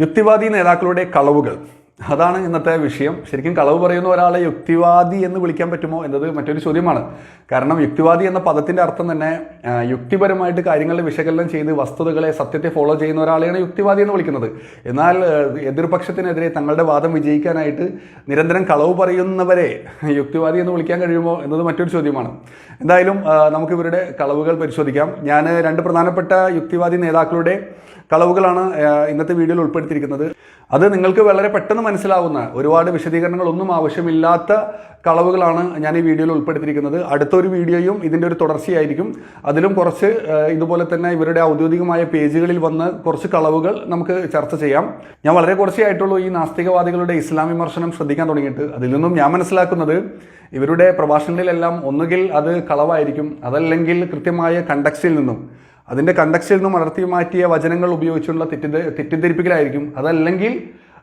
യുക്തിവാദി നേതാക്കളുടെ കളവുകൾ. അതാണ് ഇന്നത്തെ വിഷയം. ശരിക്കും കളവ് പറയുന്ന ഒരാളെ യുക്തിവാദി എന്ന് വിളിക്കാൻ പറ്റുമോ എന്നത് മറ്റൊരു ചോദ്യമാണ്. കാരണം യുക്തിവാദി എന്ന പദത്തിന്റെ അർത്ഥം തന്നെ യുക്തിപരമായിട്ട് കാര്യങ്ങളെ വിശകലനം ചെയ്ത് വസ്തുതകളെ സത്യത്തെ ഫോളോ ചെയ്യുന്ന ഒരാളെയാണ് യുക്തിവാദി എന്ന് വിളിക്കുന്നത്. എന്നാൽ എതിർപക്ഷത്തിനെതിരെ തങ്ങളുടെ വാദം വിജയിക്കാനായിട്ട് നിരന്തരം കളവ് പറയുന്നവരെ യുക്തിവാദി എന്ന് വിളിക്കാൻ കഴിയുമോ എന്നത് മറ്റൊരു ചോദ്യമാണ്. എന്തായാലും നമുക്ക് ഇവരുടെ കളവുകൾ പരിശോധിക്കാം. ഞാൻ രണ്ട് പ്രധാനപ്പെട്ട യുക്തിവാദി നേതാക്കളുടെ കളവുകളാണ് ഇന്നത്തെ വീഡിയോയിൽ ഉൾപ്പെടുത്തിയിരിക്കുന്നത്. അത് നിങ്ങൾക്ക് വളരെ പെട്ടെന്ന് മനസ്സിലാവുന്ന ഒരുപാട് വിശദീകരണങ്ങളൊന്നും ആവശ്യമില്ലാത്ത കളവുകളാണ് ഞാൻ ഈ വീഡിയോയിൽ ഉൾപ്പെടുത്തിയിരിക്കുന്നത്. അടുത്തൊരു വീഡിയോയും ഇതിന്റെ ഒരു തുടർച്ചയായിരിക്കും. അതിലും കുറച്ച് ഇതുപോലെ തന്നെ ഇവരുടെ ഔദ്യോഗികമായ പേജുകളിൽ വന്ന് കുറച്ച് കളവുകൾ നമുക്ക് ചർച്ച ചെയ്യാം. ഞാൻ വളരെ കുറച്ചേ ആയിട്ടുള്ളൂ ഈ നാസ്തികവാദികളുടെ ഇസ്ലാം വിമർശനം ശ്രദ്ധിക്കാൻ തുടങ്ങിയിട്ട്. അതിൽ നിന്നും ഞാൻ മനസ്സിലാക്കുന്നത് ഇവരുടെ പ്രഭാഷണങ്ങളിലെല്ലാം ഒന്നുകിൽ അത് കളവായിരിക്കും അതല്ലെങ്കിൽ കൃത്യമായ കണ്ടക്സിൽ നിന്നും അതിന്റെ കണ്ടക്സ്റ്റിൽ നിന്നും അടർത്തി മാറ്റിയ വചനങ്ങൾ ഉപയോഗിച്ചുള്ള തെറ്റിദ്ധ തെറ്റിദ്ധരിപ്പിക്കലായിരിക്കും. അതല്ലെങ്കിൽ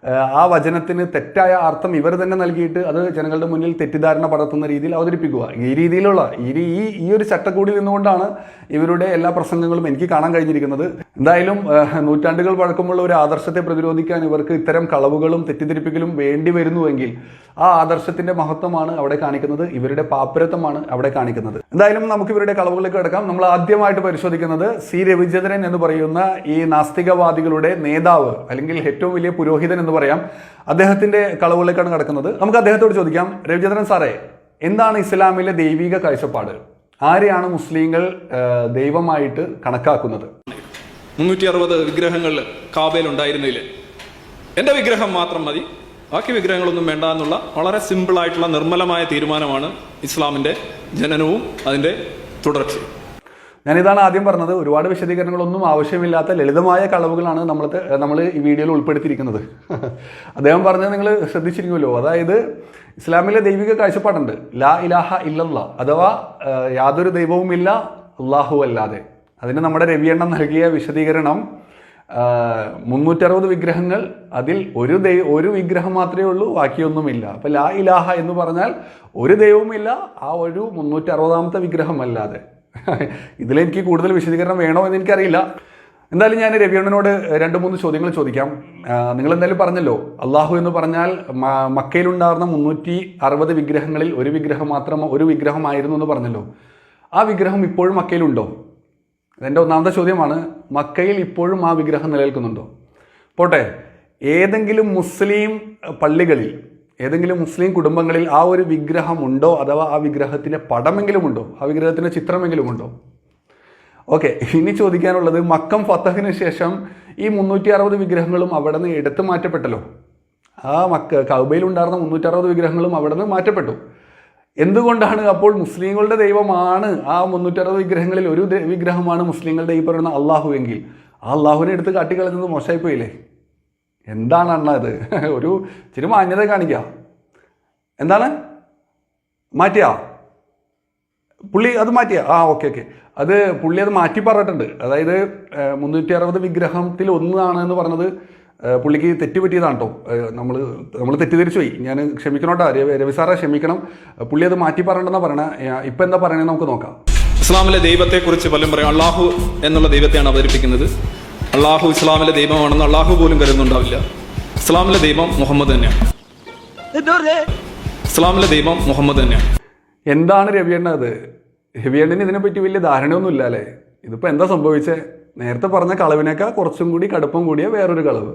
ആ, വചനത്തിന് തെറ്റായ അർത്ഥം ഇവർ തന്നെ നൽകിയിട്ട് അത് ജനങ്ങളുടെ മുന്നിൽ തെറ്റിദ്ധാരണ പടർത്തുന്ന രീതിയിൽ അവതരിപ്പിക്കുക. ഈ രീതിയിലുള്ള ഈ ഈ ഈ ഒരു ചട്ടക്കൂടിൽ നിന്നുകൊണ്ടാണ് ഇവരുടെ എല്ലാ പ്രസംഗങ്ങളും എനിക്ക് കാണാൻ കഴിഞ്ഞിരിക്കുന്നത്. എന്തായാലും നൂറ്റാണ്ടുകൾ പഴക്കമുള്ള ഒരു ആദർശത്തെ പ്രതിരോധിക്കാൻ ഇവർക്ക് ഇത്തരം കളവുകളും തെറ്റിദ്ധരിപ്പിക്കലും വേണ്ടി വരുന്നുവെങ്കിൽ ആ ആദർശത്തിന്റെ മഹത്വമാണ് അവിടെ കാണിക്കുന്നത്. ഇവരുടെ പാപ്പരത്വമാണ് അവിടെ കാണിക്കുന്നത്. എന്തായാലും നമുക്ക് ഇവരുടെ കളവുകളിലേക്ക് കിടക്കാം. നമ്മൾ ആദ്യമായിട്ട് പരിശോധിക്കുന്നത് സി രവിചന്ദ്രൻ എന്ന് പറയുന്ന ഈ നാസ്തികവാദികളുടെ നേതാവ് അല്ലെങ്കിൽ ഏറ്റവും വലിയ പുരോഹിതൻ എന്ന് പറയാം. അദ്ദേഹത്തിന്റെ കളവുകളിലേക്കാണ് കിടക്കുന്നത്. നമുക്ക് അദ്ദേഹത്തോട് ചോദിക്കാം. രവിചന്ദ്രൻ സാറേ എന്താണ് ഇസ്ലാമിലെ ദൈവിക കാഴ്ചപ്പാട്? ആരെയാണ് മുസ്ലിങ്ങൾ ദൈവമായിട്ട് കണക്കാക്കുന്നത്? മുന്നൂറ്റി അറുപത് വിഗ്രഹങ്ങൾ കാബയിൽ ഉണ്ടായിരുന്നില്ല എന്റെ വിഗ്രഹം മാത്രം മതി. ബാക്കി വിഗ്രഹങ്ങളൊന്നും വേണ്ട എന്നുള്ള വളരെ സിമ്പിൾ ആയിട്ടുള്ള നിർമ്മലമായ തീരുമാനമാണ് ഇസ്ലാമിന്റെ ജനനവും അതിന്റെ തുടർച്ചയും. ഞാനിതാണ് ആദ്യം പറഞ്ഞത് ഒരുപാട് വിശദീകരണങ്ങളൊന്നും ആവശ്യമില്ലാത്ത ലളിതമായ കളവുകളാണ് നമ്മൾ നമ്മൾ ഈ വീഡിയോയിൽ ഉൾപ്പെടുത്തിയിരിക്കുന്നത്. അദ്ദേഹം പറഞ്ഞത് നിങ്ങൾ ശ്രദ്ധിച്ചിരിക്കുമല്ലോ. അതായത് ഇസ്ലാമിലെ ദൈവിക കാഴ്ചപ്പാടുണ്ട് ലാ ഇലാഹ ഇല്ലല്ല അഥവാ യാതൊരു ദൈവവുമില്ല അള്ളാഹു അല്ലാതെ. അതിന് നമ്മുടെ രവിയണ്ണം നൽകിയ വിശദീകരണം മുന്നൂറ്ററുപത് വിഗ്രഹങ്ങൾ അതിൽ ഒരു ദൈവ ഒരു വിഗ്രഹം മാത്രമേ ഉള്ളൂ ബാക്കിയൊന്നുമില്ല. അപ്പോൾ ലാ ഇലാഹ എന്ന് പറഞ്ഞാൽ ഒരു ദൈവവുമില്ല ആ ഒരു മുന്നൂറ്ററുപതാമത്തെ വിഗ്രഹമല്ലാതെ. ഇതിലെനിക്ക് കൂടുതൽ വിശദീകരണം വേണോ എന്ന് എനിക്കറിയില്ല. എന്തായാലും ഞാൻ രവിയണ്ണനോട് രണ്ട് മൂന്ന് ചോദ്യങ്ങൾ ചോദിക്കാം. നിങ്ങൾ എന്തായാലും പറഞ്ഞല്ലോ. അള്ളാഹു എന്ന് പറഞ്ഞാൽ മക്കയിലുണ്ടായിരുന്ന മുന്നൂറ്റി അറുപത് വിഗ്രഹങ്ങളിൽ ഒരു വിഗ്രഹം മാത്രം ഒരു വിഗ്രഹമായിരുന്നു എന്ന് പറഞ്ഞല്ലോ. ആ വിഗ്രഹം ഇപ്പോഴും മക്കയിലുണ്ടോ? എന്റെ ഒന്നാമത്തെ ചോദ്യമാണ്. മക്കയിൽ ഇപ്പോഴും ആ വിഗ്രഹം നിലനിൽക്കുന്നുണ്ടോ? പോട്ടെ. ഏതെങ്കിലും മുസ്ലിം പള്ളികളിൽ ഏതെങ്കിലും മുസ്ലിം കുടുംബങ്ങളിൽ ആ ഒരു വിഗ്രഹം ഉണ്ടോ അഥവാ ആ വിഗ്രഹത്തിന്റെ പടമെങ്കിലും ഉണ്ടോ ആ വിഗ്രഹത്തിന്റെ ചിത്രമെങ്കിലും ഉണ്ടോ ഓക്കെ ഇനി ചോദിക്കാനുള്ളത് മക്കം ഫത്തഹിന് ശേഷം ഈ മുന്നൂറ്റി അറുപത് വിഗ്രഹങ്ങളും അവിടെ നിന്ന് എടുത്തു മാറ്റപ്പെട്ടല്ലോ. ആ മക്ക കൗബയിൽ ഉണ്ടായിരുന്ന മുന്നൂറ്റി അറുപത് വിഗ്രഹങ്ങളും അവിടെ നിന്ന് മാറ്റപ്പെട്ടു. എന്തുകൊണ്ടാണ് അപ്പോൾ മുസ്ലിങ്ങളുടെ ദൈവമാണ് ആ മുന്നൂറ്ററുപത് വിഗ്രഹങ്ങളിൽ ഒരു വിഗ്രഹമാണ് മുസ്ലിങ്ങളുടെ ഈ പറയുന്ന അള്ളാഹു എങ്കിൽ? ആ അള്ളാഹുവിനെ എടുത്ത് കാട്ടിക്കളഞ്ഞത് മോശമായിപ്പോയില്ലേ എന്താണ് അണ്ണ ഇത്? ഒരു ഇച്ചിരി മാന്യത കാണിക്കുക എന്താണ്? മാറ്റിയാ? പുള്ളി അത് മാറ്റിയ? ആ ഓക്കെ ഓക്കെ. അത് പുള്ളി അത് മാറ്റി പറഞ്ഞിട്ടുണ്ട്. അതായത് മുന്നൂറ്റി അറുപത് വിഗ്രഹത്തിൽ ഒന്നാണ് എന്ന് പറഞ്ഞത് പുള്ളിക്ക് തെറ്റ് പറ്റിയതാണ് കേട്ടോ നമ്മൾ നമ്മൾ തെറ്റിദ്ധരിച്ചു പോയി. ഞാൻ ക്ഷമിക്കണം രവി രവി സാറെ ക്ഷമിക്കണം. പുള്ളി അത് മാറ്റി പറഞ്ഞിട്ടെന്നാ പറയണേ? ഇപ്പം എന്താ പറയണേ? നമുക്ക് നോക്കാം. ഇസ്ലാമിലെ ദൈവത്തെക്കുറിച്ച് പലരും പറയും? അള്ളാഹു എന്നുള്ള ദൈവത്തെയാണ് അവതരിപ്പിക്കുന്നത്. അള്ളാഹു ഇസ്ലാമിലെ ദൈവമാണെന്ന് അള്ളാഹു പോലും കരുതുന്നുണ്ടാവില്ല. ഇസ്ലാമിലെ ദൈവം മുഹമ്മദ് തന്നെയാണ്. ഇസ്ലാമിലെ ദൈവം മുഹമ്മദ് തന്നെയാണ്. എന്താണ് രവിയണ്ണ അത് രവിയണ്ണന് ഇതിനെപ്പറ്റി വലിയ ധാരണയൊന്നുമില്ല അല്ലേ? ഇതിപ്പോൾ എന്താ സംഭവിച്ചേ? നേരത്തെ പറഞ്ഞ കളവിനേക്കാൾ കുറച്ചും കൂടി കടുപ്പം കൂടിയ വേറൊരു കളവ്.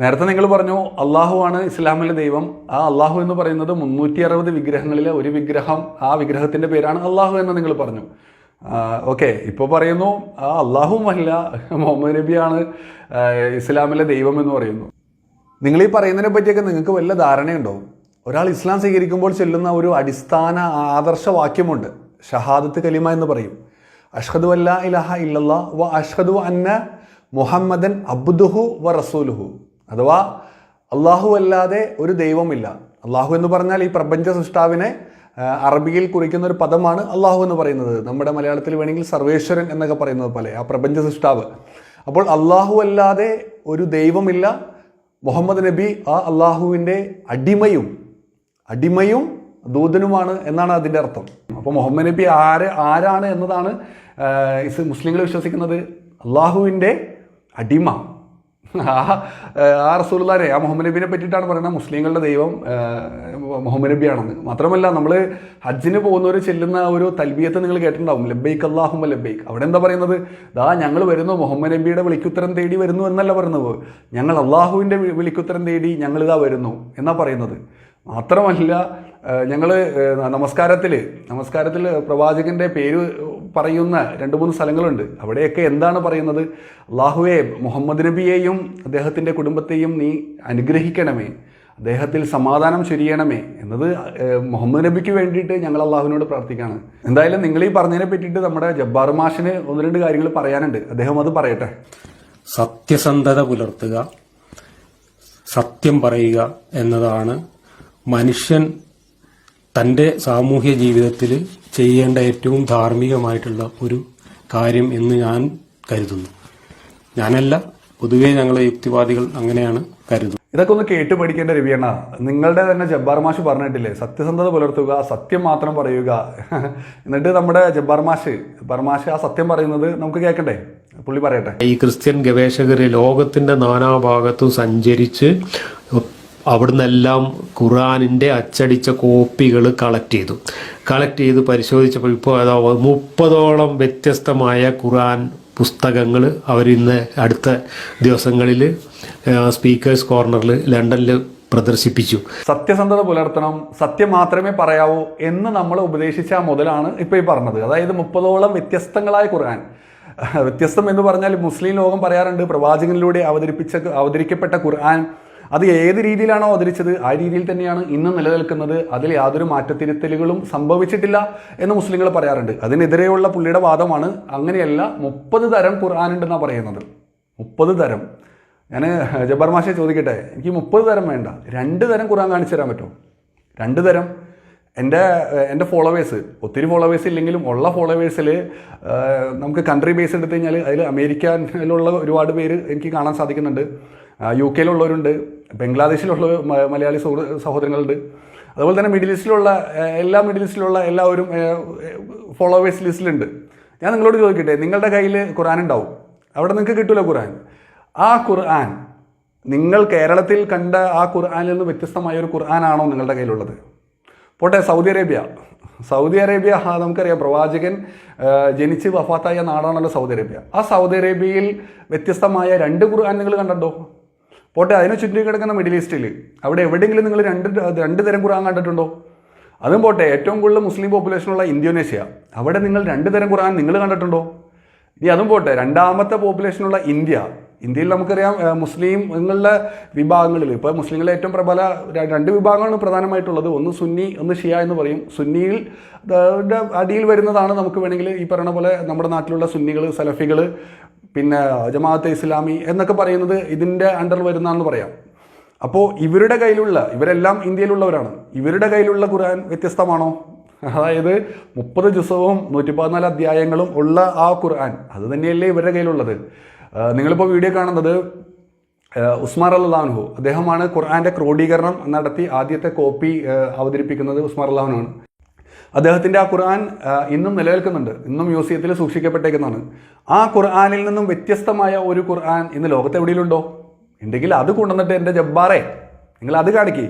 നേരത്തെ നിങ്ങൾ പറഞ്ഞു അള്ളാഹു ആണ് ഇസ്ലാമിലെ ദൈവം. ആ അള്ളാഹു എന്ന് പറയുന്നത് മുന്നൂറ്റി അറുപത് വിഗ്രഹങ്ങളിലെ ഒരു വിഗ്രഹം. ആ വിഗ്രഹത്തിന്റെ പേരാണ് അള്ളാഹു എന്ന് നിങ്ങൾ പറഞ്ഞു. ഓക്കെ ഇപ്പോൾ പറയുന്നു അള്ളാഹുമല്ല മുഹമ്മദ് നബിയാണ് ഇസ്ലാമിലെ ദൈവം എന്ന് പറയുന്നു. നിങ്ങൾ ഈ പറയുന്നതിനെ പറ്റിയൊക്കെ നിങ്ങൾക്ക് വല്ല ധാരണയുണ്ടോ? ഒരാൾ ഇസ്ലാം സ്വീകരിക്കുമ്പോൾ ചെല്ലുന്ന ഒരു അടിസ്ഥാന ആദർശവാക്യമുണ്ട്. ഷഹാദത്ത് കലിമ എന്ന് പറയും. അഷ്ഹദു അല്ല ഇലഹ ഇല്ലല്ല വ അഷ്ഹദു അന്ന മുഹമ്മദൻ അബ്ദുഹു വ റസൂലുഹു. അഥവാ അള്ളാഹു അല്ലാതെ ഒരു ദൈവമില്ല. അള്ളാഹു എന്ന് പറഞ്ഞാൽ ഈ പ്രപഞ്ച സൃഷ്ടാവിനെ അറബിയിൽ കുറിക്കുന്ന ഒരു പദമാണ് അള്ളാഹു എന്ന് പറയുന്നത്. നമ്മുടെ മലയാളത്തിൽ വേണമെങ്കിൽ സർവേശ്വരൻ എന്നൊക്കെ പറയുന്നത് പോലെ ആ പ്രപഞ്ച സൃഷ്ടാവ്. അപ്പോൾ അള്ളാഹു അല്ലാതെ ഒരു ദൈവമില്ല. മുഹമ്മദ് നബി ആ അള്ളാഹുവിന്റെ അടിമയും അടിമയും ദൂതനുമാണ് എന്നാണ് അതിന്റെ അർത്ഥം. അപ്പോൾ മുഹമ്മദ് നബി ആര് ആരാണ് എന്നതാണ് മുസ്ലിങ്ങൾ വിശ്വസിക്കുന്നത്. അള്ളാഹുവിന്റെ അടിമ. ആ റസൂലുള്ളാരെ ആ മുഹമ്മദ് നബിനെ പറ്റിയിട്ടാണ് പറയുന്നത്. മുസ്ലിങ്ങളുടെ ദൈവം മുഹമ്മദ് നബിയാണെന്ന്. മാത്രമല്ല നമ്മൾ ഹജ്ജിന് പോകുന്നവർ ചെല്ലുന്ന ഒരു തൽബിയത്ത് നിങ്ങൾ കേട്ടിട്ടുണ്ടാവും. ലബൈക്ക് അള്ളാഹുമ ലബൈക്ക് അവിടെ എന്താ പറയുന്നത്? ദാ ഞങ്ങൾ വരുന്നു മുഹമ്മദ് നബിയുടെ വിളിക്കുത്തരം തേടി വരുന്നു എന്നല്ല പറയുന്നത്. ഞങ്ങൾ അള്ളാഹുവിന്റെ വിളിക്കുത്തരം തേടി ഞങ്ങൾ ഇതാ വരുന്നു എന്നാ പറയുന്നത്. മാത്രമല്ല ഞങ്ങൾ നമസ്കാരത്തിൽ നമസ്കാരത്തിൽ പ്രവാചകന്റെ പേര് പറയുന്ന രണ്ട് മൂന്ന് സ്ഥലങ്ങളുണ്ട്. അവിടെയൊക്കെ എന്താണ് പറയുന്നത്? അള്ളാഹുവെ മുഹമ്മദ് നബിയെയും അദ്ദേഹത്തിന്റെ കുടുംബത്തെയും നീ അനുഗ്രഹിക്കണമേ അദ്ദേഹത്തിൽ സമാധാനം ചൊരിയണമേ എന്നത് മുഹമ്മദ് നബിക്ക് വേണ്ടിയിട്ട് ഞങ്ങൾ അള്ളാഹുവിനോട് പ്രാർത്ഥിക്കുകയാണ് എന്തായാലും നിങ്ങൾ ഈ പറഞ്ഞതിനെ പറ്റിയിട്ട് നമ്മുടെ ജബ്ബാർ മാഷിന് ഒന്ന് രണ്ട് കാര്യങ്ങൾ പറയാനുണ്ട്. അദ്ദേഹം അത് പറയട്ടെ. സത്യസന്ധത പുലർത്തുക സത്യം പറയുക എന്നതാണ് മനുഷ്യൻ തന്റെ സാമൂഹ്യ ജീവിതത്തിൽ ചെയ്യേണ്ട ഏറ്റവും ധാർമ്മികമായിട്ടുള്ള ഒരു കാര്യം എന്ന് ഞാൻ കരുതുന്നു. ഞാനല്ല പൊതുവേ ഞങ്ങളെ യുക്തിവാദികൾ അങ്ങനെയാണ് കരുതുന്നത്. ഇതൊക്കെ ഒന്ന് കേട്ട് പഠിക്കേണ്ട രവിയണ്ണ നിങ്ങളുടെ തന്നെ ജബ്ബാർ മാഷ് പറഞ്ഞിട്ടില്ലേ സത്യസന്ധത പുലർത്തുക സത്യം മാത്രം പറയുക. എന്നിട്ട് നമ്മുടെ ജബ്ബാർ മാഷ് ജബ്ബാർ മാഷ് ആ സത്യം പറയുന്നത് നമുക്ക് കേൾക്കണ്ടേ? പുള്ളി പറയട്ടെ. ഈ ക്രിസ്ത്യൻ ഗവേഷകർ ലോകത്തിന്റെ നാനാഭാഗത്തും സഞ്ചരിച്ച് അവിടുന്നെല്ലാം ഖുറാനിന്റെ അച്ചടിച്ച കോപ്പികൾ കളക്ട് ചെയ്തു. കളക്ട് ചെയ്ത് പരിശോധിച്ചപ്പോൾ ഇപ്പോൾ മുപ്പതോളം വ്യത്യസ്തമായ ഖുറാൻ പുസ്തകങ്ങൾ അവരിന്ന് അടുത്ത ദിവസങ്ങളിൽ സ്പീക്കേഴ്സ് കോർണറിൽ ലണ്ടനിൽ പ്രദർശിപ്പിച്ചു. സത്യസന്ധത പുലർത്തണം സത്യം മാത്രമേ പറയാവൂ എന്ന് നമ്മൾ ഉപദേശിച്ച മുതലാണ് ഇപ്പോൾ ഈ പറഞ്ഞത്. അതായത് മുപ്പതോളം വ്യത്യസ്തങ്ങളായ ഖുർആൻ. വ്യത്യസ്തം എന്ന് പറഞ്ഞാൽ മുസ്ലിം ലോകം പറയാറുണ്ട് പ്രവാചകനിലൂടെ അവതരിപ്പിച്ച അവതരിക്കപ്പെട്ട ഖുർആൻ അത് ഏത് രീതിയിലാണോ അവതരിച്ചത് ആ രീതിയിൽ തന്നെയാണ് ഇന്ന് നിലനിൽക്കുന്നത്. അതിൽ യാതൊരു മാറ്റത്തിരുത്തലുകളും സംഭവിച്ചിട്ടില്ല എന്ന് മുസ്ലിങ്ങൾ പറയാറുണ്ട്. അതിനെതിരെയുള്ള പുള്ളിയുടെ വാദമാണ് അങ്ങനെയല്ല മുപ്പത് തരം ഖുർആാനുണ്ടെന്നാണ് പറയുന്നത്. മുപ്പത് തരം. ഞാൻ ജബ്ബാർ മാഷെ ചോദിക്കട്ടെ എനിക്ക് മുപ്പത് തരം വേണ്ട. രണ്ട് തരം ഖുർആൻ കാണിച്ചു തരാൻ പറ്റുമോ? രണ്ട് തരം. എന്റെ എന്റെ ഫോളോവേഴ്സ് ഒത്തിരി ഫോളോവേഴ്സ് ഇല്ലെങ്കിലും ഉള്ള ഫോളോവേഴ്സിൽ നമുക്ക് കൺട്രി ബേസ് എടുത്തു കഴിഞ്ഞാൽ അതിൽ അമേരിക്കയിലുള്ള ഒരുപാട് പേര് എനിക്ക് കാണാൻ സാധിക്കുന്നുണ്ട്. യു കെയിലുള്ളവരുണ്ട്. ബംഗ്ലാദേശിലുള്ള മലയാളി സൗഹൃദ സഹോദരങ്ങളുണ്ട്. അതുപോലെ തന്നെ മിഡിൽ ഈസ്റ്റിലുള്ള എല്ലാ മിഡിൽ ഈസ്റ്റിലുള്ള എല്ലാവരും ഫോളോവേഴ്സ് ലിസ്റ്റിലുണ്ട്. ഞാൻ നിങ്ങളോട് ചോദിക്കട്ടെ നിങ്ങളുടെ കയ്യിൽ ഖുർആൻ ഉണ്ടാവും. അവിടെ നിങ്ങൾക്ക് കിട്ടില്ല ഖുർആൻ. ആ ഖുർആൻ നിങ്ങൾ കേരളത്തിൽ കണ്ട ആ ഖുർആനിൽ നിന്ന് വ്യത്യസ്തമായ ഒരു ഖുർആനാണോ നിങ്ങളുടെ കയ്യിലുള്ളത്? പോട്ടെ സൗദി അറേബ്യ. സൗദി അറേബ്യ നമുക്കറിയാം പ്രവാചകൻ ജനിച്ച് വഫാത്തായ നാടാണല്ലോ സൗദി അറേബ്യ. ആ സൗദി അറേബ്യയിൽ വ്യത്യസ്തമായ രണ്ട് ഖുർആൻ നിങ്ങൾ കണ്ടോ പോട്ടെ അതിനെ ചുറ്റി കിടക്കുന്ന മിഡിൽ ഈസ്റ്റിൽ. അവിടെ എവിടെയെങ്കിലും നിങ്ങൾ രണ്ട് രണ്ട് തരം ഖുറാൻ കണ്ടിട്ടുണ്ടോ? അതും പോട്ടെ ഏറ്റവും കൂടുതൽ മുസ്ലിം പോപ്പുലേഷനുള്ള ഇന്തോനേഷ്യ. അവിടെ നിങ്ങൾ രണ്ട് തരം ഖുറാൻ നിങ്ങൾ കണ്ടിട്ടുണ്ടോ? ഇനി അതും പോട്ടെ രണ്ടാമത്തെ പോപ്പുലേഷനുള്ള ഇന്ത്യ. ഇന്ത്യയിൽ നമുക്കറിയാം മുസ്ലിം മുസ്ലിങ്ങളുടെ വിഭാഗങ്ങളിൽ ഇപ്പോൾ മുസ്ലിങ്ങളെ ഏറ്റവും പ്രബല രണ്ട് വിഭാഗങ്ങളാണ് പ്രധാനമായിട്ടുള്ളത്. ഒന്ന് സുന്നി ഒന്ന് ഷിയ എന്ന് പറയും. സുന്നിയിൽ അടിയിൽ വരുന്നതാണ് നമുക്ക് വേണമെങ്കിൽ ഈ പറയുന്ന പോലെ നമ്മുടെ നാട്ടിലുള്ള സുന്നികൾ സലഫികൾ പിന്നെ ജമാഅത്തെ ഇസ്ലാമി എന്നൊക്കെ പറയുന്നത് ഇതിന്റെ അണ്ടർ വരുന്നതെന്ന് പറയാം. അപ്പോൾ ഇവരുടെ കയ്യിലുള്ള ഇവരെല്ലാം ഇന്ത്യയിലുള്ളവരാണ്. ഇവരുടെ കയ്യിലുള്ള ഖുർആൻ വ്യത്യസ്തമാണോ? അതായത് മുപ്പത് ദിവസവും നൂറ്റി പതിനാല് അധ്യായങ്ങളും ഉള്ള ആ ഖുർആൻ അത് തന്നെയല്ലേ ഇവരുടെ കയ്യിലുള്ളത്. നിങ്ങളിപ്പോൾ വീഡിയോ കാണുന്നത് ഉസ്മാർ അള്ളാഹുഹു അദ്ദേഹമാണ് ഖുർആന്റെ ക്രോഡീകരണം നടത്തി ആദ്യത്തെ കോപ്പി അവതരിപ്പിക്കുന്നത് ഉസ്മാർ അള്ളാഹുനാണ് അദ്ദേഹത്തിന്റെ ആ ഖുർആൻ ഇന്നും നിലനിൽക്കുന്നുണ്ട്. ഇന്നും മ്യൂസിയത്തിൽ സൂക്ഷിക്കപ്പെട്ടേക്കുന്നതാണ്. ആ ഖുർആാനിൽ നിന്നും വ്യത്യസ്തമായ ഒരു ഖുർആൻ ഇന്ന് ലോകത്ത് എവിടെയുണ്ടോ ഉണ്ടെങ്കിൽ അത് കൊണ്ടുവന്നിട്ട് എന്റെ ജബ്ബാറേ നിങ്ങൾ അത് കാണിക്കേ.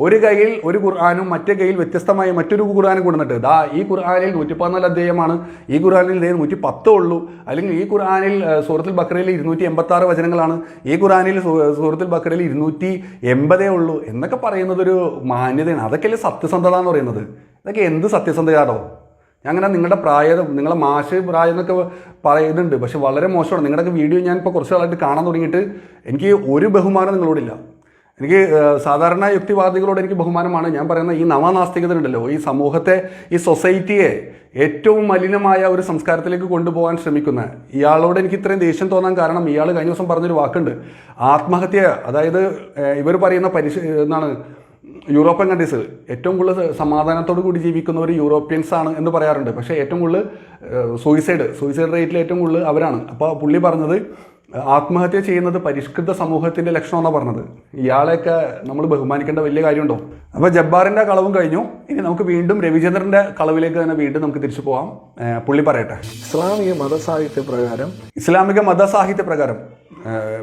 ഒരു കയ്യിൽ ഒരു ഖുർആാനും മറ്റേ കയ്യിൽ വ്യത്യസ്തമായ മറ്റൊരു ഖുർആാനും കൊണ്ടുവന്നിട്ട് ദാ ഈ ഖുർആാനിൽ നൂറ്റി പതിനാല് അധ്യായമാണ് ഈ ഖുർആാനിൽ ദേ നൂറ്റി പത്തേ ഉള്ളൂ. അല്ലെങ്കിൽ ഈ ഖുർആാനിൽ സൂറത്തിൽ ബക്രയിൽ ഇരുന്നൂറ്റി എൺപത്തി ആറ് വചനങ്ങളാണ് ഈ ഖുർആാനിൽ സൂറത്തുൽ ബക്രയിൽ ഇരുന്നൂറ്റി എൺപതേ ഉള്ളൂ എന്നൊക്കെ പറയുന്നത് ഒരു മാന്യതയാണ്. അതൊക്കെയല്ലേ സത്യസന്ധത എന്ന് പറയുന്നത്? ഇതൊക്കെ എന്ത് സത്യസന്ധതയാണോ ഞാൻ അങ്ങനെ നിങ്ങളുടെ പ്രായം നിങ്ങളെ മാഷ് പ്രായം എന്നൊക്കെ പറയുന്നുണ്ട് പക്ഷെ വളരെ മോശമാണ്. നിങ്ങളുടെ വീഡിയോ ഞാൻ ഇപ്പോൾ കുറച്ച് നാളായിട്ട് കാണാൻ തുടങ്ങിയിട്ട് എനിക്ക് ഒരു ബഹുമാനം നിങ്ങളോടില്ല. എനിക്ക് സാധാരണ യുക്തിവാദികളോട് എനിക്ക് ബഹുമാനമാണ്. ഞാൻ പറയുന്ന ഈ നവനാസ്തികത ഉണ്ടല്ലോ ഈ സമൂഹത്തെ ഈ സൊസൈറ്റിയെ ഏറ്റവും മലിനമായ ഒരു സംസ്കാരത്തിലേക്ക് കൊണ്ടുപോകാൻ ശ്രമിക്കുന്ന ഇയാളോട് എനിക്ക് ഇത്രയും ദേഷ്യം തോന്നാൻ കാരണം ഇയാൾ കഴിഞ്ഞ ദിവസം പറഞ്ഞൊരു വാക്കുണ്ട്. ആത്മഹത്യ അതായത് ഇവർ പറയുന്ന പരിശ എന്താണ് യൂറോപ്യൻ കൺട്രീസ് ഏറ്റവും കൂടുതൽ സമാധാനത്തോടു കൂടി ജീവിക്കുന്നവർ യൂറോപ്യൻസ് ആണ് എന്ന് പറയാറുണ്ട്. പക്ഷേ ഏറ്റവും കൂടുതൽ സൂയിസൈഡ് സൂയിസൈഡ് റേറ്റിൽ ഏറ്റവും കൂടുതൽ അവരാണ്. അപ്പോൾ പുള്ളി പറഞ്ഞത് ആത്മഹത്യ ചെയ്യുന്നത് പരിഷ്കൃത സമൂഹത്തിന്റെ ലക്ഷണമെന്നാണ് പറഞ്ഞത്. ഇയാളെയൊക്കെ നമ്മൾ ബഹുമാനിക്കേണ്ട വലിയ കാര്യമുണ്ടോ? അപ്പോൾ ജബ്ബാറിന്റെ കളവും കഴിഞ്ഞു. ഇനി നമുക്ക് വീണ്ടും രവിചന്ദ്രന്റെ കളവിലേക്ക് തന്നെ വീണ്ടും നമുക്ക് തിരിച്ചു പോവാം. പുള്ളി പറയട്ടെ. ഇസ്ലാമിക മതസാഹിത്യ പ്രകാരം ഇസ്ലാമിക മതസാഹിത്യ പ്രകാരം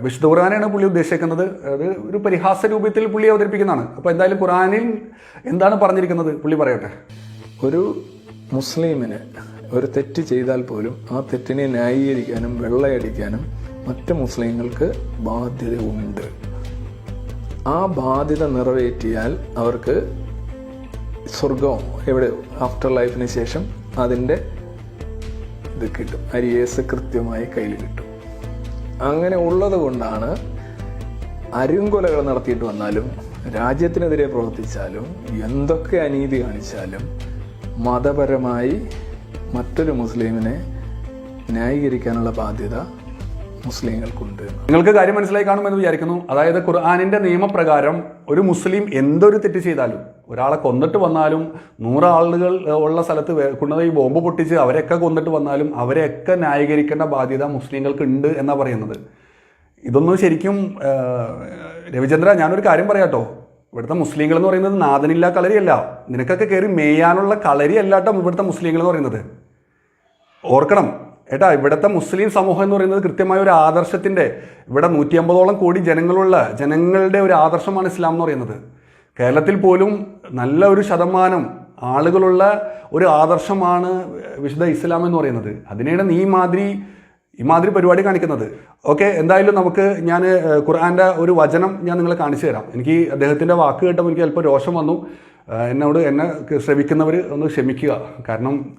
വിശുദ്ധ ഖുർആാനാണ് പുള്ളി ഉദ്ദേശിക്കുന്നത്. അത് ഒരു പരിഹാസ രൂപത്തിൽ പുള്ളി അവതരിപ്പിക്കുന്നതാണ്. അപ്പോൾ എന്തായാലും ഖുർആാനിൽ എന്താണ് പറഞ്ഞിരിക്കുന്നത്? പുള്ളി പറയട്ടെ. ഒരു മുസ്ലിമിന് ഒരു തെറ്റ് ചെയ്താൽ പോലും ആ തെറ്റിനെ ന്യായീകരിക്കാനും വെള്ളയടിക്കാനും മറ്റ് മുസ്ലിങ്ങൾക്ക് ബാധ്യതയുണ്ട്. ആ ബാധ്യത നിറവേറ്റിയാൽ അവർക്ക് സ്വർഗവും എവിടെ ആഫ്റ്റർ ലൈഫിന് ശേഷം അതിന്റെ ഇത് കിട്ടും. അരിയേസ് കൃത്യമായി കയ്യിൽ കിട്ടും. അങ്ങനെ ഉള്ളത് കൊണ്ടാണ് അരുങ്കൊലകൾ നടത്തിയിട്ട് വന്നാലും രാജ്യത്തിനെതിരെ പ്രവർത്തിച്ചാലും എന്തൊക്കെ അനീതി കാണിച്ചാലും മതപരമായി മറ്റൊരു മുസ്ലിമിനെ ന്യായീകരിക്കാനുള്ള ബാധ്യത മുസ്ലിങ്ങൾക്കുണ്ട് നിങ്ങൾക്ക് കാര്യം മനസ്സിലായി കാണുമെന്ന് വിചാരിക്കുന്നു. അതായത് ഖുർആാനിന്റെ നിയമപ്രകാരം ഒരു മുസ്ലിം എന്തൊരു തെറ്റ് ചെയ്താലും ഒരാളെ കൊന്നിട്ട് വന്നാലും നൂറാളുകൾ ഉള്ള സ്ഥലത്ത് കൊണ്ടുപോയി ബോംബ് പൊട്ടിച്ച് അവരെയൊക്കെ കൊന്നിട്ട് വന്നാലും അവരെയൊക്കെ ന്യായീകരിക്കേണ്ട ബാധ്യത മുസ്ലിങ്ങൾക്ക് ഉണ്ട് എന്നാണ് പറയുന്നത്. ഇതൊന്നും ശരിക്കും രവിചന്ദ്ര ഞാനൊരു കാര്യം പറയാട്ടോ. ഇവിടുത്തെ മുസ്ലിങ്ങൾ എന്ന് പറയുന്നത് നാഥനില്ല കളരിയല്ല. നിനക്കൊക്കെ കയറി മേയാനുള്ള കളരി അല്ലാട്ടോ ഇവിടുത്തെ മുസ്ലിങ്ങൾ എന്ന് പറയുന്നത്. ഓർക്കണം ഏട്ടാ ഇവിടുത്തെ മുസ്ലിം സമൂഹം എന്ന് പറയുന്നത് കൃത്യമായ ഒരു ആദർശത്തിന്റെ ഇവിടെ നൂറ്റി അമ്പതോളം കോടി ജനങ്ങളുള്ള ജനങ്ങളുടെ ഒരു ആദർശമാണ് ഇസ്ലാം എന്ന് പറയുന്നത്. കേരളത്തിൽ പോലും നല്ല ഒരു ശതമാനം ആളുകളുള്ള ഒരു ആദർശമാണ് വിശുദ്ധ ഇസ്ലാം എന്ന് പറയുന്നത്. അതിനെയാണ് നീ മാതിരി ഈ മാതിരി പരിപാടി കാണിക്കുന്നത്. ഓക്കെ എന്തായാലും നമുക്ക് ഞാൻ ഖുർആന്റെ ഒരു വചനം ഞാൻ നിങ്ങളെ കാണിച്ചു തരാം. എനിക്ക് അദ്ദേഹത്തിന്റെ വാക്ക് കേട്ടപ്പോൾ എനിക്ക് ചിലപ്പോൾ രോഷം വന്നു. എന്നോട് എന്നെ ശ്രമിക്കുന്നവർ ഒന്ന് ക്ഷമിക്കുക. കാരണം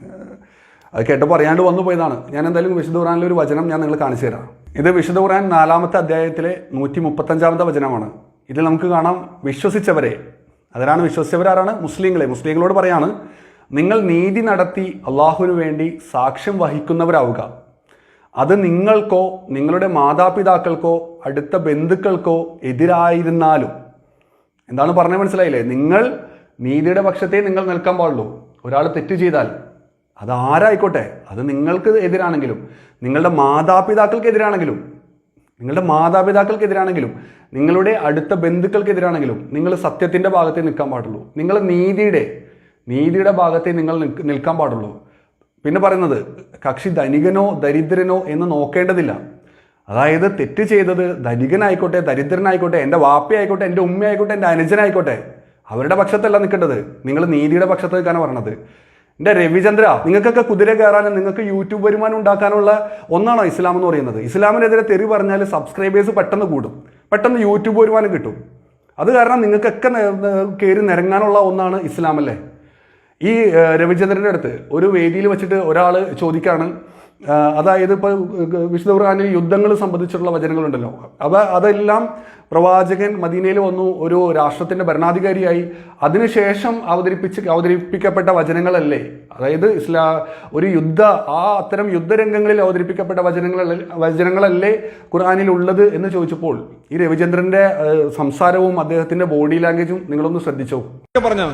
അത് കേട്ടപ്പോൾ അറിയാണ്ട് വന്നു പോയതാണ്. ഞാൻ എന്തായാലും വിശുദ്ധ ഖുറാനിലെ ഒരു വചനം ഞാൻ നിങ്ങൾ കാണിച്ചു തരാം. ഇത് വിശുദ്ധ ഖുറാൻ നാലാമത്തെ അധ്യായത്തിലെ നൂറ്റി മുപ്പത്തഞ്ചാമത്തെ വചനമാണ്. ഇതിൽ നമുക്ക് കാണാം വിശ്വസിച്ചവരെ. അതിലാണ് വിശ്വസിച്ചവരാരാണ്? മുസ്ലിങ്ങളെ. മുസ്ലിങ്ങളോട് പറയാണ് നിങ്ങൾ നീതി നടത്തി അള്ളാഹുവിന് വേണ്ടി സാക്ഷ്യം വഹിക്കുന്നവരാവുക. അത് നിങ്ങൾക്കോ നിങ്ങളുടെ മാതാപിതാക്കൾക്കോ അടുത്ത ബന്ധുക്കൾക്കോ എതിരായിരുന്നാലും. എന്താണ് പറഞ്ഞത് മനസ്സിലായില്ലേ? നിങ്ങൾ നീതിയുടെ പക്ഷത്തെ നിങ്ങൾ നിൽക്കാൻ പാടുള്ളൂ. ഒരാൾ തെറ്റ് ചെയ്താൽ അത് ആരായിക്കോട്ടെ അത് നിങ്ങൾക്ക് എതിരാണെങ്കിലും നിങ്ങളുടെ മാതാപിതാക്കൾക്ക് എതിരാണെങ്കിലും നിങ്ങളുടെ മാതാപിതാക്കൾക്ക് എതിരാണെങ്കിലും നിങ്ങളുടെ അടുത്ത ബന്ധുക്കൾക്ക് എതിരാണെങ്കിലും നിങ്ങൾ സത്യത്തിന്റെ ഭാഗത്തേ നിൽക്കാൻ പാടുള്ളൂ. നിങ്ങൾ നീതിയുടെ നീതിയുടെ ഭാഗത്തേ നിങ്ങൾ നിൽക്കാൻ പാടുള്ളൂ. പിന്നെ പറയുന്നത് കക്ഷി ധനികനോ ദരിദ്രനോ എന്ന് നോക്കേണ്ടതില്ല. അതായത് തെറ്റ് ചെയ്തത് ധനികനായിക്കോട്ടെ ദരിദ്രനായിക്കോട്ടെ എന്റെ വാപ്പയായിക്കോട്ടെ എന്റെ ഉമ്മയായിക്കോട്ടെ എന്റെ അനുജനായിക്കോട്ടെ അവരുടെ പക്ഷത്തല്ല നിൽക്കേണ്ടത്. നിങ്ങൾ നീതിയുടെ പക്ഷത്ത് നിൽക്കാനാണ് പറഞ്ഞത് എന്റെ രവിചന്ദ്ര നിങ്ങൾക്കൊക്കെ കുതിര കയറാനും നിങ്ങൾക്ക് യൂട്യൂബ് വരുമാനം ഉണ്ടാക്കാനുള്ള ഒന്നാണോ ഇസ്ലാം എന്ന് പറയുന്നത്? ഇസ്ലാമിനെതിരെ തെറി പറഞ്ഞാൽ സബ്സ്ക്രൈബേഴ്സ് പെട്ടെന്ന് കൂടും. പെട്ടെന്ന് യൂട്യൂബ് വരുമാനം കിട്ടും. അത് കാരണം നിങ്ങൾക്കൊക്കെ കയറി നിരങ്ങാനുള്ള ഒന്നാണ് ഇസ്ലാം അല്ലേ? ഈ രവിചന്ദ്രന്റെ അടുത്ത് ഒരു വേദിയിൽ വെച്ചിട്ട് ഒരാൾ ചോദിക്കാണ് അതായത് ഇപ്പോൾ വിശുദ്ധ ഖുർആാനിൽ യുദ്ധങ്ങൾ സംബന്ധിച്ചിട്ടുള്ള വചനങ്ങളുണ്ടല്ലോ. അവ അതെല്ലാം പ്രവാചകൻ മദീനയിൽ വന്നു ഒരു രാഷ്ട്രത്തിന്റെ ഭരണാധികാരിയായി. അതിനുശേഷം അവതരിപ്പിച്ച് അവതരിപ്പിക്കപ്പെട്ട വചനങ്ങളല്ലേ? അതായത് ഇസ്ലാ ഒരു യുദ്ധ ആ അത്തരം യുദ്ധരംഗങ്ങളിൽ അവതരിപ്പിക്കപ്പെട്ട വചനങ്ങളല്ലേ വചനങ്ങളല്ലേ ഖുർആാനിൽ ഉള്ളത് എന്ന് ചോദിച്ചപ്പോൾ ഈ രവിചന്ദ്രന്റെ സംസാരവും അദ്ദേഹത്തിന്റെ ബോഡി ലാംഗ്വേജും നിങ്ങളൊന്ന് ശ്രദ്ധിച്ചോ? പറഞ്ഞാൽ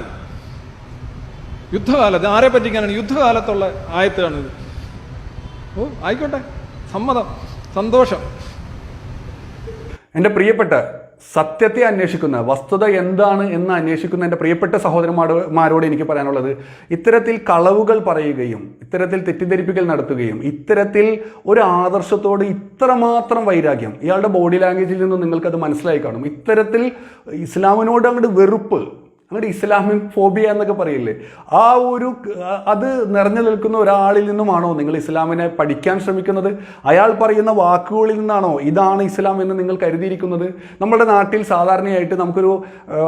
യുദ്ധകാലത്ത് ആരെ പറ്റിക്കാനാണ്? യുദ്ധകാലത്തുള്ള ആയത്താണ് ഇത്. ഓ ആയിക്കോട്ടെ. സമ്മതം. സന്തോഷം. എന്റെ പ്രിയപ്പെട്ട സത്യത്തെ അന്വേഷിക്കുന്ന വസ്തുത എന്താണ് എന്ന് അന്വേഷിക്കുന്ന എന്റെ പ്രിയപ്പെട്ട സഹോദരന്മാരോട് എനിക്ക് പറയാനുള്ളത് ഇത്തരത്തിൽ കളവുകൾ പറയുകയും ഇത്തരത്തിൽ തെറ്റിദ്ധരിപ്പിക്കൽ നടത്തുകയും ഇത്തരത്തിൽ ഒരു ആദർശത്തോട് ഇത്രമാത്രം വൈരാഗ്യം ഇയാളുടെ ബോഡി ലാംഗ്വേജിൽ നിന്ന് നിങ്ങൾക്കത് മനസ്സിലായി കാണും. ഇത്തരത്തിൽ ഇസ്ലാമിനോട് അങ്ങോട്ട് വെറുപ്പ് അങ്ങോട്ട് ഇസ്ലാമിക് ഫോബിയ എന്നൊക്കെ പറയില്ലേ? ആ ഒരു അത് നിറഞ്ഞു നിൽക്കുന്ന ഒരാളിൽ നിന്നുമാണോ നിങ്ങൾ ഇസ്ലാമിനെ പഠിക്കാൻ ശ്രമിക്കുന്നത്? അയാൾ പറയുന്ന വാക്കുകളിൽ നിന്നാണോ ഇതാണ് ഇസ്ലാം എന്ന് നിങ്ങൾ കരുതിയിരിക്കുന്നത്? നമ്മുടെ നാട്ടിൽ സാധാരണയായിട്ട് നമുക്കൊരു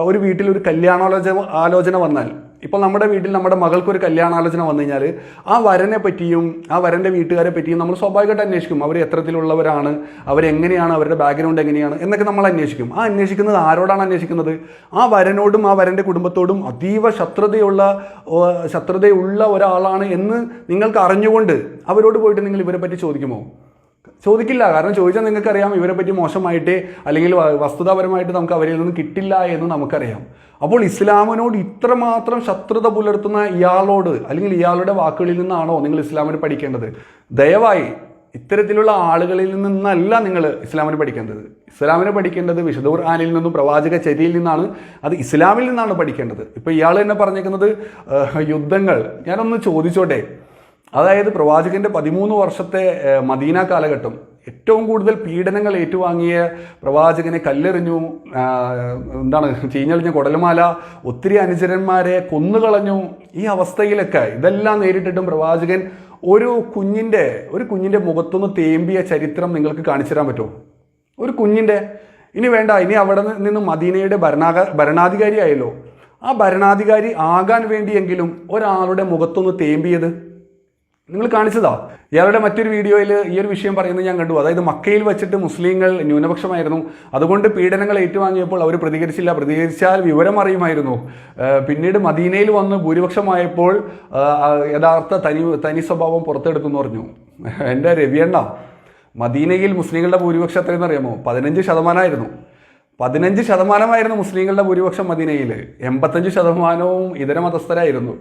ഒരു വീട്ടിൽ ഒരു കല്യാണാലോചന ആലോചന വന്നാൽ ഇപ്പോൾ നമ്മുടെ വീട്ടിൽ നമ്മുടെ മകൾക്ക് ഒരു കല്യാണാലോചന വന്നു കഴിഞ്ഞാൽ ആ വരനെ പറ്റിയും ആ വരന്റെ വീട്ടുകാരെ പറ്റിയും നമ്മൾ സ്വാഭാവികമായിട്ട് അന്വേഷിക്കും. അവർ എത്രത്തിലുള്ളവരാണ്? അവരെങ്ങനെയാണ്? അവരുടെ ബാക്ക്ഗ്രൗണ്ട് എങ്ങനെയാണ്? എന്നൊക്കെ നമ്മൾ അന്വേഷിക്കും. ആ അന്വേഷിക്കുന്നത് ആരോടാണ് അന്വേഷിക്കുന്നത്? ആ വരനോടും ആ വരന്റെ കുടുംബത്തോടും അതീവ ശത്രുതയുള്ള ശത്രുതയുള്ള ഒരാളാണ് എന്ന് നിങ്ങൾക്ക് അറിഞ്ഞുകൊണ്ട് അവരോട് പോയിട്ട് നിങ്ങൾ ഇവരെ പറ്റി ചോദിക്കുമോ? ചോദിക്കില്ല. കാരണം ചോദിച്ചാൽ നിങ്ങൾക്കറിയാം ഇവരെ പറ്റി മോശമായിട്ട് അല്ലെങ്കിൽ വസ്തുതാപരമായിട്ട് നമുക്ക് അവരിൽ നിന്ന് കിട്ടില്ല എന്ന് നമുക്കറിയാം. അപ്പോൾ ഇസ്ലാമിനോട് ഇത്രമാത്രം ശത്രുത പുലർത്തുന്ന ഇയാളോട് അല്ലെങ്കിൽ ഇയാളുടെ വാക്കുകളിൽ നിന്നാണോ നിങ്ങൾ ഇസ്ലാമിന് പഠിക്കേണ്ടത്? ദയവായി ഇത്തരത്തിലുള്ള ആളുകളിൽ നിന്നല്ല നിങ്ങൾ ഇസ്ലാമിന് പഠിക്കേണ്ടത്. ഇസ്ലാമിനെ പഠിക്കേണ്ടത് വിശുദ്ധ ഖുർആാനിൽ നിന്നും പ്രവാചക ചരിയിൽ നിന്നാണ്. അത് ഇസ്ലാമിൽ നിന്നാണ് പഠിക്കേണ്ടത്. ഇപ്പോൾ ഇയാൾ തന്നെ പറഞ്ഞേക്കുന്നത് യുദ്ധങ്ങൾ. ഞാനൊന്ന് ചോദിച്ചോട്ടെ? അതായത് പ്രവാചകന്റെ പതിമൂന്ന് വർഷത്തെ മദീന കാലഘട്ടം ഏറ്റവും കൂടുതൽ പീഡനങ്ങൾ ഏറ്റുവാങ്ങിയ പ്രവാചകനെ കല്ലെറിഞ്ഞു എന്താണ് ചീഞ്ഞളിഞ്ഞ കുടലുമാല ഒത്തിരി അനുചരന്മാരെ കൊന്നുകളഞ്ഞു ഈ അവസ്ഥയിലൊക്കെ. ഇതെല്ലാം നേരിട്ടിട്ടും പ്രവാചകൻ ഒരു കുഞ്ഞിന്റെ ഒരു കുഞ്ഞിന്റെ മുഖത്തുനിന്ന് തേമ്പിയ ചരിത്രം നിങ്ങൾക്ക് കാണിച്ചു തരാൻ പറ്റുമോ? ഒരു കുഞ്ഞിന്റെ ഇനി വേണ്ട ഇനി അവിടെ നിന്ന് മദീനയുടെ ഭരണാക ഭരണാധികാരിയായല്ലോ. ആ ഭരണാധികാരി ആകാൻ വേണ്ടിയെങ്കിലും ഒരാളുടെ മുഖത്തൊന്ന് തേമ്പിയത് നിങ്ങൾ കാണിച്ചതാ. ഇയാളുടെ മറ്റൊരു വീഡിയോയിൽ ഈ ഒരു വിഷയം പറയുന്നത് ഞാൻ കണ്ടു. അതായത് മക്കയിൽ വെച്ചിട്ട് മുസ്ലിങ്ങൾ ന്യൂനപക്ഷമായിരുന്നു. അതുകൊണ്ട് പീഡനങ്ങൾ ഏറ്റുവാങ്ങിയപ്പോൾ അവർ പ്രതികരിച്ചില്ല. പ്രതികരിച്ചാൽ വിവരം അറിയുമായിരുന്നു. പിന്നീട് മദീനയിൽ വന്ന് ഭൂരിപക്ഷമായപ്പോൾ യഥാർത്ഥ തനി തനി സ്വഭാവം പുറത്തെടുത്തു എന്ന് പറഞ്ഞു എന്റെ രവിയണ്ണ മദീനയിൽ മുസ്ലിങ്ങളുടെ ഭൂരിപക്ഷം എത്രയെന്ന് അറിയാമോ? പതിനഞ്ച് ശതമാനമായിരുന്നു. പതിനഞ്ച് ശതമാനമായിരുന്നു മുസ്ലിങ്ങളുടെ ഭൂരിപക്ഷം മദീനയിൽ എൺപത്തഞ്ച് ശതമാനവും ഇതര മതസ്ഥരായിരുന്നു.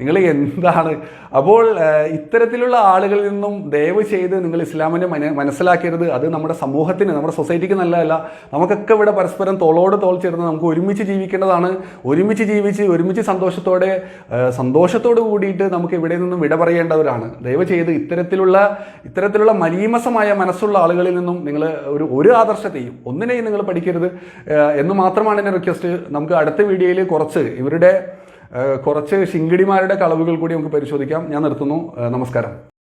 നിങ്ങൾ എന്താണ്? അപ്പോൾ ഇത്തരത്തിലുള്ള ആളുകളിൽ നിന്നും ദയവ് ചെയ്ത് നിങ്ങൾ ഇസ്ലാമിനെ മന മനസ്സിലാക്കരുത്. അത് നമ്മുടെ സമൂഹത്തിന് നമ്മുടെ സൊസൈറ്റിക്ക് നല്ലതല്ല. നമുക്കൊക്കെ ഇവിടെ പരസ്പരം തോളോട് തോൾ ചേർന്ന് നമുക്ക് ഒരുമിച്ച് ജീവിക്കേണ്ടതാണ്. ഒരുമിച്ച് ജീവിച്ച് ഒരുമിച്ച് സന്തോഷത്തോടെ സന്തോഷത്തോട് കൂടിയിട്ട് നമുക്ക് ഇവിടെ നിന്നും വിട പറയേണ്ടവരാണ്. ദയവ് ചെയ്ത് ഇത്തരത്തിലുള്ള ഇത്തരത്തിലുള്ള മലീമസമായ മനസ്സുള്ള ആളുകളിൽ നിന്നും നിങ്ങൾ ഒരു ഒരു ആദർശത്തെയും ഒന്നിനെയും നിങ്ങൾ പഠിക്കരുത്. എന്ന് മാത്രമാണ് എന്റെ റിക്വസ്റ്റ്. നമുക്ക് അടുത്ത വീഡിയോയിൽ കുറച്ച് ഇവരുടെ കുറച്ച് ശിങ്കിടിമാരുടെ കളവുകൾ കൂടി നമുക്ക് പരിശോധിക്കാം. ഞാൻ നിർത്തുന്നു. നമസ്കാരം.